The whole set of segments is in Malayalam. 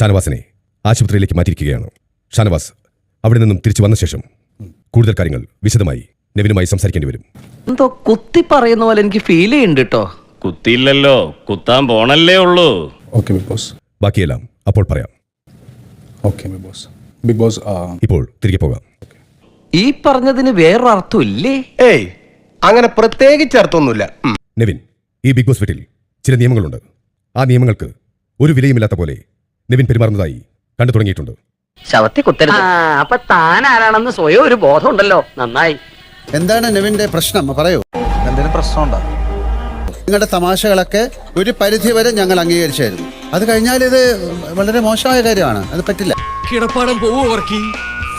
ഷാനവാസിനെ ആശുപത്രിയിലേക്ക് മാറ്റിയിരിക്കുകയാണ്. ഷാനവാസ് അവിടെ നിന്നും തിരിച്ചു വന്ന ശേഷം കൂടുതൽ കാര്യങ്ങൾ വിശദമായി നെവിനുമായി സംസാരിക്കേണ്ടി വരും. എന്തോ കുത്തി പറയുന്ന പോലെ എനിക്ക് ഫീൽ ചെയ്യുന്നുണ്ട് കേട്ടോ കുത്തിയില്ലല്ലോ. കുത്താൻ പോണല്ലേ ഉള്ളൂ. ഓക്കെ ബിഗ് ബോസ് ബാക്കിയെല്ലാം അപ്പോൾ പറയാം. Okay Bigg Boss Bigg Boss ഇപ്പോൾ തിരികെ പോകാം. ഈ പറഞ്ഞതിന് വേറെ അർത്ഥം ഇല്ലേ ഏയ് അങ്ങനെ പ്രത്യേകിച്ച് അർത്ഥമൊന്നുമില്ല. നെവിൻ ഈ ബിഗ് ബോസ് വീട്ടിൽ ചില നിയമങ്ങളുണ്ട്. ആ നിയമങ്ങൾക്ക് ഒരു വിലയുമില്ലാത്ത പോലെ നെവിൻ പെരുമാറുന്നതായി കണ്ടു തുടങ്ങിയിട്ടുണ്ട്. ശവത്തെ കുത്തരുത്. അപ്പൊ താൻ ആരാണെന്ന് സ്വയം ഒരു ബോധം ഉണ്ടല്ലോ നന്നായി. എന്താണ് നിവിന്റെ പ്രശ്നം? പറയൂ. എന്തെങ്കിലും പ്രശ്നമുണ്ടോ? നിങ്ങളുടെ തമാശകളൊക്കെ ഒരു പരിധി വരെ ഞങ്ങൾ അംഗീകരിച്ചായിരുന്നു. അത് കഴിഞ്ഞാൽ ഇത് വളരെ മോശമായ കാര്യമാണ്. അത് പറ്റില്ല. കിടപ്പാടം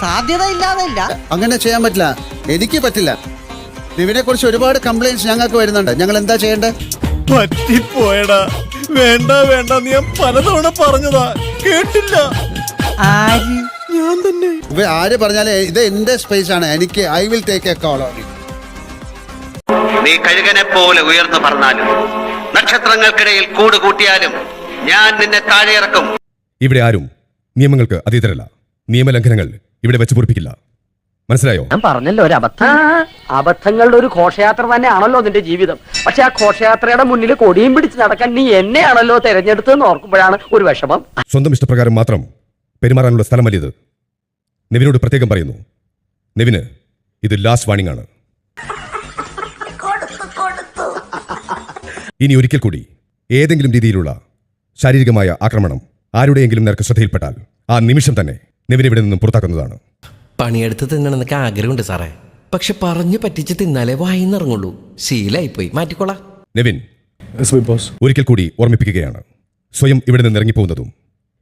സാധ്യത ഇല്ലാതില്ല അങ്ങനെ ചെയ്യാൻ പറ്റില്ല. എനിക്ക് പറ്റില്ല. നിവിനെ കുറിച്ച് ഒരുപാട് കംപ്ലൈന്റ്സ് ഞങ്ങൾക്ക് വരുന്നുണ്ട്. ഞങ്ങൾ എന്താ ചെയ്യേണ്ടത്? പറ്റിപ്പോയടാ. വേണ്ട വേണ്ട നീ ഞാൻ പലതവണ പറഞ്ഞതാ. കേട്ടില്ല. ആര്? ഇവ ആര് പറഞ്ഞാലേ ഇത് എന്റെ സ്പേസ് ആണ്. എനിക്ക് I will take a call നീ കഴുകനെ പോലെ ഉയർന്നു പറഞ്ഞാലും നക്ഷത്രങ്ങൾക്കിടയിൽ കൂട് കൂട്ടിയാലും ഞാൻ നിന്നെ താഴെ ഇറക്കും. ഇവിടെ ആരും നിയമങ്ങൾക്ക് അതീതരല്ല. നിയമലംഘനങ്ങൾ ഇവിടെ വെച്ച് പൊറിപ്പിക്കില്ല മനസ്സിലായോ? ഞാൻ പറഞ്ഞല്ലോ ഒരു അബദ്ധം. അബദ്ധങ്ങളുടെ ഒരു ഘോഷയാത്ര തന്നെയാണല്ലോ നിന്റെ ജീവിതം. പക്ഷെ ആ ഘോഷയാത്രയുടെ മുന്നിൽ കൊടിയും പിടിച്ച് നടക്കാൻ നീ എന്നെയാണല്ലോ തെരഞ്ഞെടുത്തതെന്ന് ഓർക്കുമ്പോഴാണ് ഒരു വിഷമം. സ്വന്തം ഇഷ്ടപ്രകാരം മാത്രം പെരുമാറാനുള്ള സ്ഥലമല്ലിത് നെവിനോട് പ്രത്യേകം പറയുന്നു. നെവിന് ഇത് ലാസ്റ്റ് വാണിംഗ് ആണ്. ഇനി ഒരിക്കൽ കൂടി ഏതെങ്കിലും രീതിയിലുള്ള ശാരീരികമായ ആക്രമണം ആരുടെയെങ്കിലും നേർക്ക് ശ്രദ്ധയിൽപ്പെട്ടാൽ ആ നിമിഷം തന്നെ നെവിനെ ഇവിടെ നിന്നും പുറത്താക്കുന്നതാണ്. പണിയെടുത്ത് തിന്നണമെന്നൊക്കെ ആഗ്രഹമുണ്ട് സാറേ. പക്ഷെ പറഞ്ഞു പറ്റിച്ച് തിന്നാലേ വായിന്നിറങ്ങുള്ളൂ. ശീലായിപ്പോയി. മാറ്റിക്കോളാം. നെവിൻ. ബോസ്. ഒരിക്കൽ കൂടി ഓർമ്മിപ്പിക്കുകയാണ്. സ്വയം ഇവിടെ നിന്ന് ഇറങ്ങിപ്പോകുന്നതും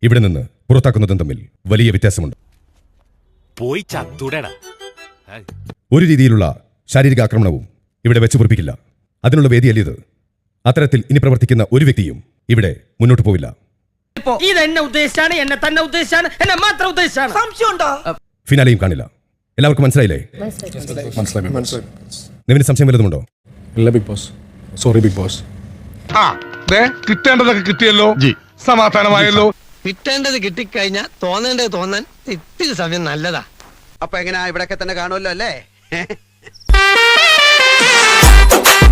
ഇവിടെ നിന്ന് പുറത്താക്കുന്നതും തമ്മിൽ വലിയ വ്യത്യാസമുണ്ട്. പോയി ചത്തുടടാ. ഒരു രീതിയിലുള്ള ശാരീരിക ആക്രമണവും ഇവിടെ വെച്ച് പൊറിപ്പിക്കില്ല. അതിനുള്ള വേദിയല്ല ഇത്. അത്തരത്തിൽ ഇനി പ്രവർത്തിക്കുന്ന ഒരു വ്യക്തിയും ഇവിടെ മുന്നോട്ട് പോവില്ല. ഇത് എന്നെ ഉദ്ദേശിച്ചാണ് എന്നെ തന്നെ ഉദ്ദേശിച്ചാണ് എന്നെ മാത്രം ഉദ്ദേശിച്ചാണ്. സംശയമുണ്ടോ? ഫിനാലെയും കാണില്ല. എല്ലാവർക്കും മനസ്സിലായില്ലേ? മനസ്സിലായി. നിവിന് സംശയം വല്ലതുമുണ്ടോ? ഇല്ല big boss sorry big boss കിട്ടേണ്ടതൊക്കെ കിട്ടിയല്ലോ. സമാധാനമായല്ലോ. കിട്ടേണ്ടത് കിട്ടിക്കഴിഞ്ഞാ തോന്നേണ്ടത് തോന്നാൻ ഇത്തിരി സമയം നല്ലതാ. അപ്പൊ എങ്ങനെയാ ഇവിടെ തന്നെ കാണുമല്ലോ അല്ലേ?